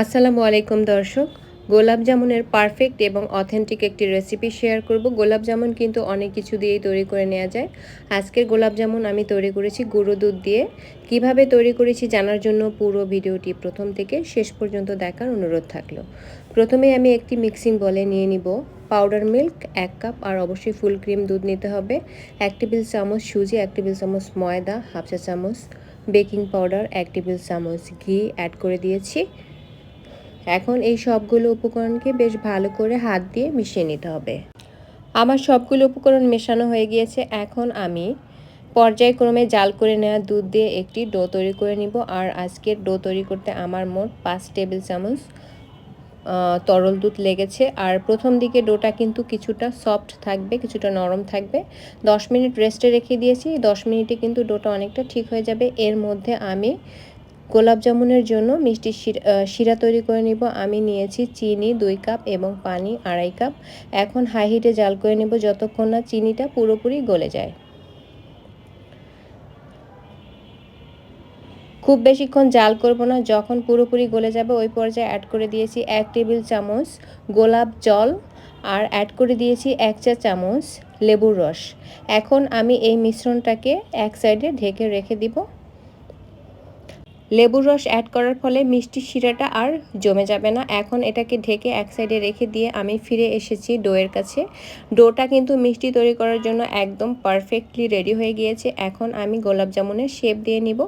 আসসালামু আলাইকুম দর্শক। গোলাপ জামুনের পারফেক্ট এবং অথেন্টিক একটি রেসিপি শেয়ার করব। গোলাপ জামুন কিন্তু অনেক কিছু দিয়েই তৈরি করে নেওয়া যায়। আজকের গোলাপ জামুন আমি তৈরি করেছি গুঁড়ো দুধ দিয়ে। কীভাবে তৈরি করেছি জানার জন্য পুরো ভিডিওটি প্রথম থেকে শেষ পর্যন্ত দেখার অনুরোধ থাকল। প্রথমে আমি একটি মিক্সিং বলে নিয়ে নিব। পাউডার মিল্ক এক কাপ আর অবশ্যই ফুল ক্রিম দুধ নিতে হবে। এক টেবিল চামচ সুজি, এক টেবিল চামচ ময়দা, হাফ চা চামচ বেকিং পাউডার এক টেবিল চামচ ঘি অ্যাড করে দিয়েছি। এখন এই সবগুলো উপকরণকে বেশ ভালো করে হাত দিয়ে মিশিয়ে নিতে হবে। আমার সবগুলো উপকরণ মেশানো হয়ে গিয়েছে। এখন আমি পর্যায়ক্রমে জাল করে নেওয়া দুধ দিয়ে একটি ডো তৈরি করে নিব। আর আজকের ডো তৈরি করতে আমার মোট পাঁচ টেবিল চামচ তরল দুধ লেগেছে। আর প্রথম দিকে ডোটা কিন্তু কিছুটা সফট থাকবে, কিছুটা নরম থাকবে। দশ মিনিট রেস্টে রেখে দিয়েছি। দশ মিনিটে কিন্তু ডোটা অনেকটা ঠিক হয়ে যাবে। এর মধ্যে আমি গোলাপ জামুনের জন্য মিষ্টি শিরা তৈরি করে নিব। আমি নিয়েছি চিনি দুই কাপ এবং পানি আড়াই কাপ। এখন হাই হিটে জাল করে নেব যতক্ষণ না চিনিটা পুরোপুরি গলে যায়। খুব বেশিক্ষণ জাল করব না, যখন পুরোপুরি গলে যাবে ওই পর্যায়ে অ্যাড করে দিয়েছি এক টেবিল চামচ গোলাপ জল আর অ্যাড করে দিয়েছি এক চা চামচ লেবুর রস। এখন আমি এই মিশ্রণটাকে এক সাইডে ঢেকে রেখে দিব। লেবুর রস অ্যাড করার ফলে মিষ্টি শিরাটা আর জমে যাবে না। এখন এটাকে ঢেকে এক সাইডে রেখে দিয়ে আমি ফিরে এসেছি ডোয়ের কাছে। ডোটা কিন্তু মিষ্টি তৈরি করার জন্য একদম পারফেক্টলি রেডি হয়ে গিয়েছে। এখন আমি গোলাপ জামুনের শেপ দিয়ে নিব।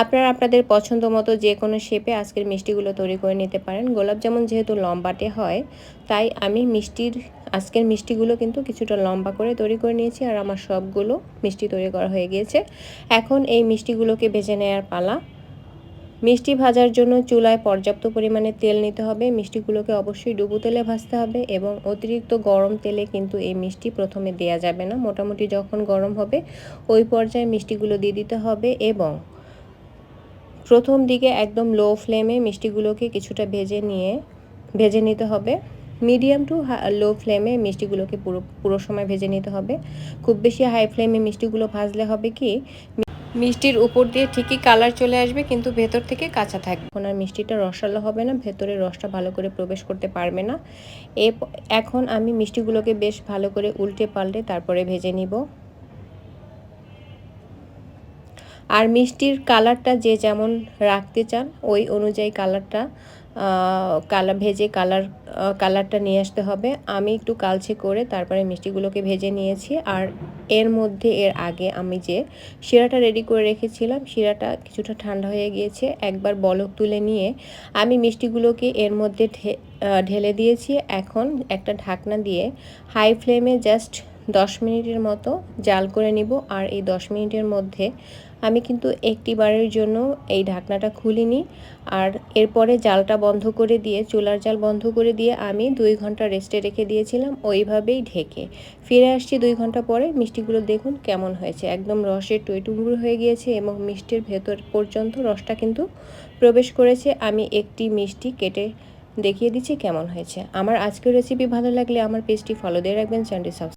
আপনারা আপনাদের পছন্দ মতো যে কোনো শেপে আজকের মিষ্টিগুলো তৈরি করে নিতে পারেন। গোলাপ জামুন যেহেতু লম্বাটে হয়, তাই আমি মিষ্টির, আজকের মিষ্টিগুলো কিন্তু কিছুটা লম্বা করে তৈরি করে নিয়েছি আর আমার সবগুলো মিষ্টি তৈরি করা হয়ে গিয়েছে। এখন এই মিষ্টিগুলোকে ভেজে নেওয়ার পালা। মিষ্টি ভাজার জন্য চুলায় পর্যাপ্ত পরিমাণে তেল নিতে হবে। মিষ্টিগুলোকে অবশ্যই ডুবু তেলে ভাজতে হবে এবং অতিরিক্ত গরম তেলে কিন্তু এই মিষ্টি প্রথমে দেয়া যাবে না। মোটামুটি যখন গরম হবে, ওই পর্যায়ে মিষ্টিগুলো দিয়ে দিতে হবে এবং প্রথম দিকে একদম লো ফ্লেমে মিষ্টিগুলোকে কিছুটা ভেজে নিয়ে, ভেজে নিতে হবে। মিডিয়াম টু লো ফ্লেমে মিষ্টিগুলোকে পুরো পুরো সময় ভেজে নিতে হবে। খুব বেশি হাই ফ্লেমে মিষ্টিগুলো ভাজলে হবে কি মিষ্টির উপর দিয়ে ঠিকই কালার চলে আসবে, কিন্তু ভেতর থেকে কাঁচা থাকবে। এখন আর মিষ্টিটা রসালো হবে না ভেতরে রসটা ভালো করে প্রবেশ করতে পারবে না। এ এখন আমি মিষ্টিগুলোকে বেশ ভালো করে উল্টে পাল্টে তারপরে ভেজে নিব। আর মিষ্টির কালারটা যে যেমন রাখতে চান, ওই অনুযায়ী কালারটা কালার ভেজে কালার কালারটা নিয়ে আসতে হবে। আমি একটু কালচে করে তারপরে মিষ্টিগুলোকে ভেজে নিয়েছি। আর এর মধ্যে, এর আগে আমি যে শিরাটা রেডি করে রেখেছিলাম, শিরাটা কিছুটা ঠান্ডা হয়ে গিয়েছে। একবার বলক তুলে নিয়ে আমি মিষ্টিগুলোকে এর মধ্যে ঢেলে দিয়েছি। এখন একটা ঢাকনা দিয়ে হাই ফ্লেমে জাস্ট দশ মিনিটের মতো জাল করে নিব আর এই দশ মিনিটের মধ্যে আমি কিন্তু একটি বারের জন্য এই ঢাকনাটা খুলিনি। আর এরপরে জালটা বন্ধ করে দিয়ে, চুলার জাল বন্ধ করে দিয়ে আমি দুই ঘণ্টা রেস্টে রেখে দিয়েছিলাম, ওইভাবেই ঢেকে। ফিরে আসছি দুই ঘণ্টা পরে, মিষ্টিগুলো দেখুন কেমন হয়েছে। একদম রসের টইটুমুড়ো হয়ে গিয়েছে এবং মিষ্টির ভেতর পর্যন্ত রসটা কিন্তু প্রবেশ করেছে। আমি একটি মিষ্টি কেটে দেখিয়ে দিচ্ছি কেমন হয়েছে। আমার আজকের রেসিপি ভালো লাগলে আমার পেজটি ফলো দিয়ে রাখবেন চ্যানেলটি সাবস্ক্রাইব